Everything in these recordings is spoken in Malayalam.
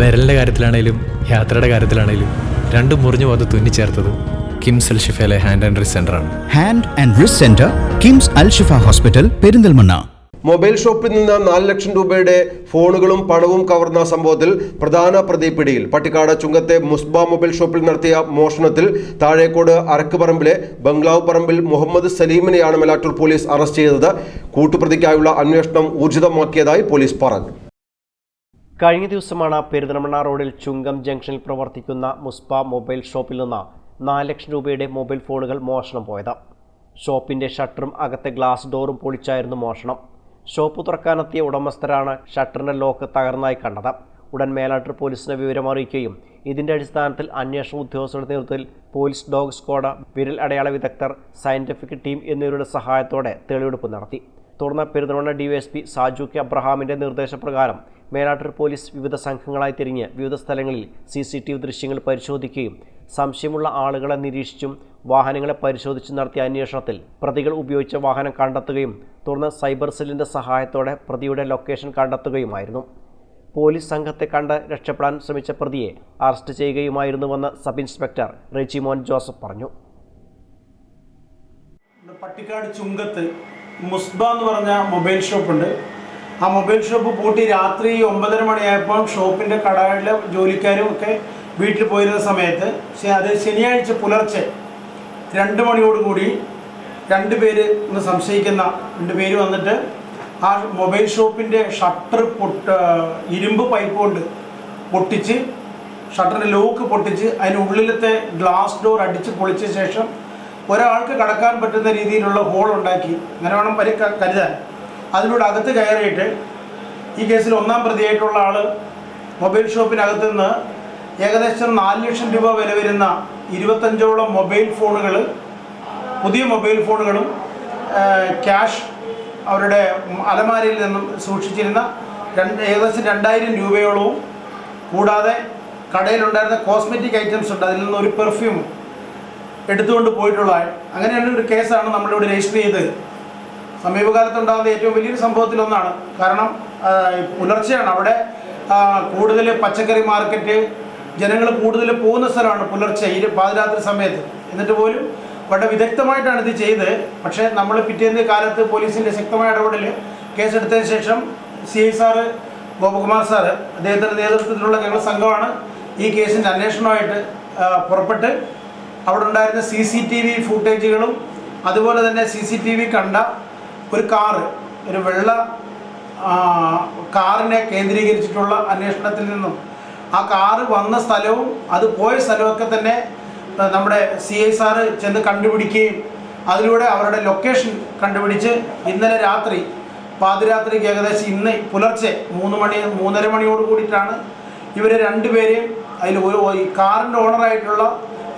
വിരലിന്റെ കാര്യത്തിലാണേലും യാത്രയുടെ കാര്യത്തിലാണേലും രണ്ടും മുറിഞ്ഞു പോകാതെ തുന്നിച്ചേർത്തത് കിംസ് അൽ ഷിഫയിലെ hand and wrist സെന്ററാണ് hand and wrist centre KIMS Al Shifa hospital Perinthalmanna. Mobile ഷോപ്പിൽ നിന്ന് നാല് ലക്ഷം രൂപയുടെ ഫോണുകളും പണവും കവർന്ന സംഭവത്തിൽ പ്രധാന പ്രതി പിടിയിൽ. പട്ടിക്കാട് ചുങ്കത്തെ മുസ്ബ മൊബൈൽ ഷോപ്പിൽ നടത്തിയ മോഷണത്തിൽ താഴേക്കോട് അരക്കുപറമ്പിലെ ബംഗ്ലാവ് പറമ്പിൽ മുഹമ്മദ് സലീമിനെയാണ് മലാറ്റൂർ പോലീസ് അറസ്റ്റ് ചെയ്തത്. കൂട്ടുപ്രതിക്കായുള്ള അന്വേഷണം ഊർജിതമാക്കിയതായി പോലീസ് പറഞ്ഞു. കഴിഞ്ഞ ദിവസമാണ് പെരിന്തൽമണ്ണ റോഡിൽ ചുങ്കം ജംഗ്ഷനിൽ പ്രവർത്തിക്കുന്ന മുസ്ബ മൊബൈൽ ഷോപ്പിൽ നിന്ന് നാല് ലക്ഷം രൂപയുടെ മൊബൈൽ ഫോണുകൾ മോഷണം പോയത്. ഷോപ്പിന്റെ ഷട്ടറും അകത്തെ ഗ്ലാസ് ഡോറും പൊളിച്ചായിരുന്നു മോഷണം. ഷോപ്പ് തുറക്കാനെത്തിയ ഉടമസ്ഥരാണ് ഷട്ടറിന്റെ ലോക്ക് തകർന്നായി കണ്ടത്. ഉടൻ മേലാട്ടൂർ പോലീസിനെ വിവരം അറിയിക്കുകയും ഇതിന്റെ അടിസ്ഥാനത്തിൽ അന്വേഷണ ഉദ്യോഗസ്ഥരുടെ നേതൃത്വത്തിൽ പോലീസ് ഡോഗ് സ്ക്വാഡ് വിരൽ അടയാള വിദഗ്ധർ സയന്റിഫിക് ടീം എന്നിവരുടെ സഹായത്തോടെ തെളിവെടുപ്പ് നടത്തി. തുടർന്ന് പെരുന്തൽമണ്ണ ഡിവൈഎസ്പി സാജു കെ അബ്രഹാമിന്റെ നിർദ്ദേശപ്രകാരം മേലാട്ടൂർ പോലീസ് വിവിധ സംഘങ്ങളായി തിരിഞ്ഞ് വിവിധ സ്ഥലങ്ങളിൽ സി സി ടി വി ദൃശ്യങ്ങൾ പരിശോധിക്കുകയും സംശയമുള്ള ആളുകളെ നിരീക്ഷിച്ചും വാഹനങ്ങളെ പരിശോധിച്ചും നടത്തിയ അന്വേഷണത്തിൽ പ്രതികൾ ഉപയോഗിച്ച വാഹനം കണ്ടെത്തുകയും തുടർന്ന് സൈബർ സെല്ലിന്റെ സഹായത്തോടെ പ്രതിയുടെ ലൊക്കേഷൻ കണ്ടെത്തുകയുമായിരുന്നു. പോലീസ് സംഘത്തെ കണ്ട് രക്ഷപ്പെടാൻ ശ്രമിച്ച പ്രതിയെ അറസ്റ്റ് ചെയ്യുകയുമായിരുന്നുവെന്ന് സബ് ഇൻസ്പെക്ടർ റെജിമോൻ ജോസഫ് പറഞ്ഞു. പട്ടിക്കാട് ചുങ്കത്ത് മുസ്ബ എന്ന് പറഞ്ഞ മൊബൈൽ ഷോപ്പുണ്ട്. ആ മൊബൈൽ ഷോപ്പ് പൂട്ടി രാത്രി ഒമ്പതര മണിയായപ്പോൾ ഷോപ്പിന്റെ കടകളിലെ ജോലിക്കാരും ഒക്കെ വീട്ടിൽ പോയിരുന്ന സമയത്ത് അത് ശനിയാഴ്ച പുലർച്ചെ രണ്ട് മണിയോടുകൂടി രണ്ട് പേര് എന്ന് സംശയിക്കുന്ന രണ്ട് പേര് വന്നിട്ട് ആ മൊബൈൽ ഷോപ്പിന്റെ ഷട്ടർ പൊട്ട് ഇരുമ്പ് പൈപ്പ് കൊണ്ട് പൊട്ടിച്ച് ഷട്ടറിന്റെ ലോക്ക് പൊട്ടിച്ച് അതിന്റെ ഉള്ളിലത്തെ ഗ്ലാസ് ഡോർ അടിച്ച് പൊളിച്ച ശേഷം ഒരാൾക്ക് കടക്കാൻ പറ്റുന്ന രീതിയിലുള്ള ഹോൾ ഉണ്ടാക്കി അങ്ങനെ വേണം പരി കരുതാൻ. അതിലൂടെ അകത്ത് കയറിയിട്ട് ഈ കേസിൽ ഒന്നാം പ്രതിയായിട്ടുള്ള ആൾ മൊബൈൽ ഷോപ്പിനകത്ത് നിന്ന് ഏകദേശം നാല് ലക്ഷം രൂപ വില വരുന്ന ഇരുപത്തഞ്ചോളം മൊബൈൽ ഫോണുകൾ പുതിയ മൊബൈൽ ഫോണുകളും ക്യാഷ് അവരുടെ അലമാരയിൽ നിന്നും സൂക്ഷിച്ചിരുന്ന രണ്ട് ഏകദേശം രണ്ടായിരം രൂപയോളവും കൂടാതെ കടയിലുണ്ടായിരുന്ന കോസ്മെറ്റിക് ഐറ്റംസ് ഉണ്ട്. അതിൽ നിന്ന് ഒരു പെർഫ്യൂം എടുത്തുകൊണ്ട് പോയിട്ടുള്ള അങ്ങനെയുള്ള ഒരു കേസാണ് നമ്മളിവിടെ രജിസ്റ്റർ ചെയ്തത്. സമീപകാലത്തുണ്ടാകുന്ന ഏറ്റവും വലിയൊരു സംഭവത്തിലൊന്നാണ്. കാരണം പുലർച്ചെയാണ്. അവിടെ കൂടുതൽ പച്ചക്കറി മാർക്കറ്റ് ജനങ്ങൾ കൂടുതൽ പോകുന്ന സ്ഥലമാണ് പുലർച്ചെ ഈ പാതിരാത്രി സമയത്ത്. എന്നിട്ട് പോലും വളരെ വിദഗ്ധമായിട്ടാണ് ഇത് ചെയ്ത്. പക്ഷേ നമ്മൾ പിറ്റേന്ന് കാലത്ത് പോലീസിന്റെ ശക്തമായ ഇടപെടൽ കേസെടുത്തതിന് ശേഷം C I sir Gopakumar sir അദ്ദേഹത്തിന്റെ നേതൃത്വത്തിലുള്ള ഞങ്ങളുടെ സംഘമാണ് ഈ കേസിന്റെ അന്വേഷണമായിട്ട് പുറപ്പെട്ട് അവിടെ ഉണ്ടായിരുന്ന സി സി ടി വി ഫുട്ടേജുകളും അതുപോലെ തന്നെ സി സി ടി വി കണ്ട ഒരു കാറ് ഒരു വെള്ള കാറിനെ കേന്ദ്രീകരിച്ചിട്ടുള്ള അന്വേഷണത്തിൽ നിന്നും ആ കാറ് വന്ന സ്ഥലവും അത് പോയ സ്ഥലമൊക്കെ തന്നെ നമ്മുടെ സി ഐ സാറ് ചെന്ന് കണ്ടുപിടിക്കുകയും അതിലൂടെ അവരുടെ ലൊക്കേഷൻ കണ്ടുപിടിച്ച് ഇന്നലെ രാത്രി പാതിരാത്രിക്ക് ഏകദേശം ഇന്ന് പുലർച്ചെ മൂന്ന് മണി മൂന്നര മണിയോട് കൂടിയിട്ടാണ് ഇവർ രണ്ടുപേരെയും അതിൽ ഒരു കാറിന്റെ ഓണറായിട്ടുള്ള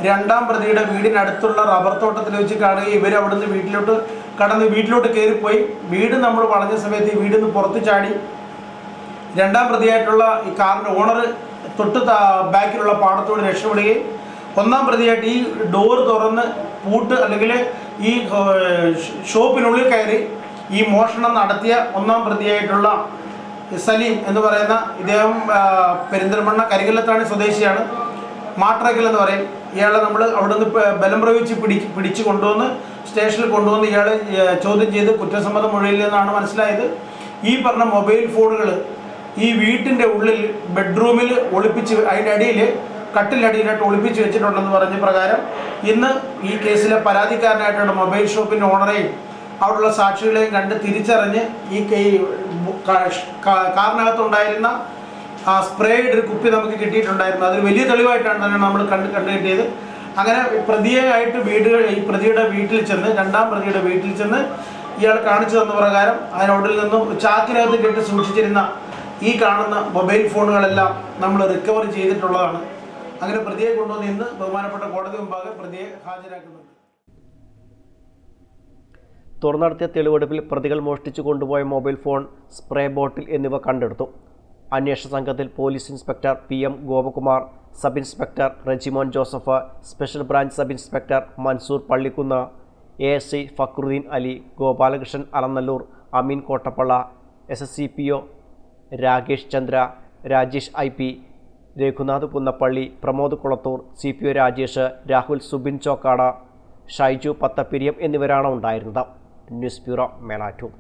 രണ്ടാം പ്രതിയുടെ വീടിനടുത്തുള്ള റബ്ബർ തോട്ടത്തിൽ വെച്ച് കാണുകയും ഇവർ അവിടുന്ന് വീട്ടിലോട്ട് കടന്ന് വീട്ടിലോട്ട് കയറിപ്പോയി. വീട് നമ്മൾ വളഞ്ഞ സമയത്ത് ഈ വീടിൽ നിന്ന് പുറത്ത് ചാടി. രണ്ടാം പ്രതിയായിട്ടുള്ള ഈ കാറിന്റെ ഓണർ തൊട്ട് ബാക്കിലുള്ള പാടത്തോട് രക്ഷപ്പെടുകയും ഒന്നാം പ്രതിയായിട്ട് ഈ ഡോർ തുറന്ന് പൂട്ട് അല്ലെങ്കിൽ ഈ ഷോപ്പിനുള്ളിൽ കയറി ഈ മോഷണം നടത്തിയ ഒന്നാം പ്രതിയായിട്ടുള്ള സലീം എന്ന് പറയുന്ന ഇദ്ദേഹം പെരിന്തൽമണ്ണ കരികല്ലത്താണ് സ്വദേശിയാണ്. മാട്രക്കൽ എന്ന് പറയും. ഇയാളെ നമ്മൾ അവിടെ നിന്ന് ബലം പ്രയോഗിച്ച് പിടി പിടിച്ചു കൊണ്ടുവന്ന് സ്റ്റേഷനിൽ കൊണ്ടുവന്ന് ഇയാളെ ചോദ്യം ചെയ്ത് കുറ്റസമ്മത മൊഴിയിൽ നിന്നാണ് മനസ്സിലായത്. ഈ പറഞ്ഞ മൊബൈൽ ഫോണുകൾ ഈ വീട്ടിന്റെ ഉള്ളിൽ ബെഡ്റൂമിൽ ഒളിപ്പിച്ച് അതിന്റെ അടിയിൽ കട്ടിലടിയിലായിട്ട് ഒളിപ്പിച്ച് വെച്ചിട്ടുണ്ടെന്ന് പറഞ്ഞ പ്രകാരം ഇന്ന് ഈ കേസിലെ പരാതിക്കാരനായിട്ടുള്ള മൊബൈൽ ഷോപ്പിന്റെ ഓണറെയും അവിടെയുള്ള സാക്ഷികളെയും കണ്ട് തിരിച്ചറിഞ്ഞ് ഈ കാറിനകത്തുണ്ടായിരുന്ന ആ സ്പ്രേയുടെ ഒരു കുപ്പി നമുക്ക് കിട്ടിയിട്ടുണ്ടായിരുന്നു. അതൊരു വലിയ തെളിവായിട്ടാണ് തന്നെ നമ്മൾ കണ്ട് കണ്ടു കിട്ടിയത് അങ്ങനെ പ്രതിയായിട്ട് വീടുകൾ വീട് ഈ പ്രതിയുടെ വീട്ടിൽ ചെന്ന് രണ്ടാം പ്രതിയുടെ വീട്ടിൽ ചെന്ന് ഇയാൾ കാണിച്ചു തന്ന പ്രകാരം അതിനോട്ടിൽ നിന്നും ചാക്കിനകത്ത് കെട്ടി സൂക്ഷിച്ചിരുന്ന ഈ കാണുന്ന മൊബൈൽ ഫോണുകളെല്ലാം നമ്മൾ റിക്കവർ ചെയ്തിട്ടുള്ളതാണ്. അങ്ങനെ പ്രതിയെ കൊണ്ടുവന്ന് ഇന്ന് ബഹുമാനപ്പെട്ട കോടതി മുമ്പാകെ പ്രതിയെ ഹാജരാക്കുന്നുണ്ട് തുടർന്ന് നടത്തിയ തെളിവെടുപ്പിൽ പ്രതികൾ മോഷ്ടിച്ചു കൊണ്ടുപോയ മൊബൈൽ ഫോൺ സ്പ്രേ ബോട്ടിൽ എന്നിവ കണ്ടെടുത്തു. അന്വേഷണ സംഘത്തിൽ police inspector P M Gopakumar sub inspector Rejimon Joseph special branch sub inspector Mansoor Pallikkunnu A S I Fakhruddin Ali Gopalakrishnan Alanallur Ameen Kottappalla S S C P O Rakesh Chandra Rajesh I P Raghunath Punnappally Pramod Kulathur C P O Rajesh Rahul Subin Chokkad Shaiju Pathappiriyam എന്നിവരാണ് ഉണ്ടായിരുന്നത്. News bureau Melattur.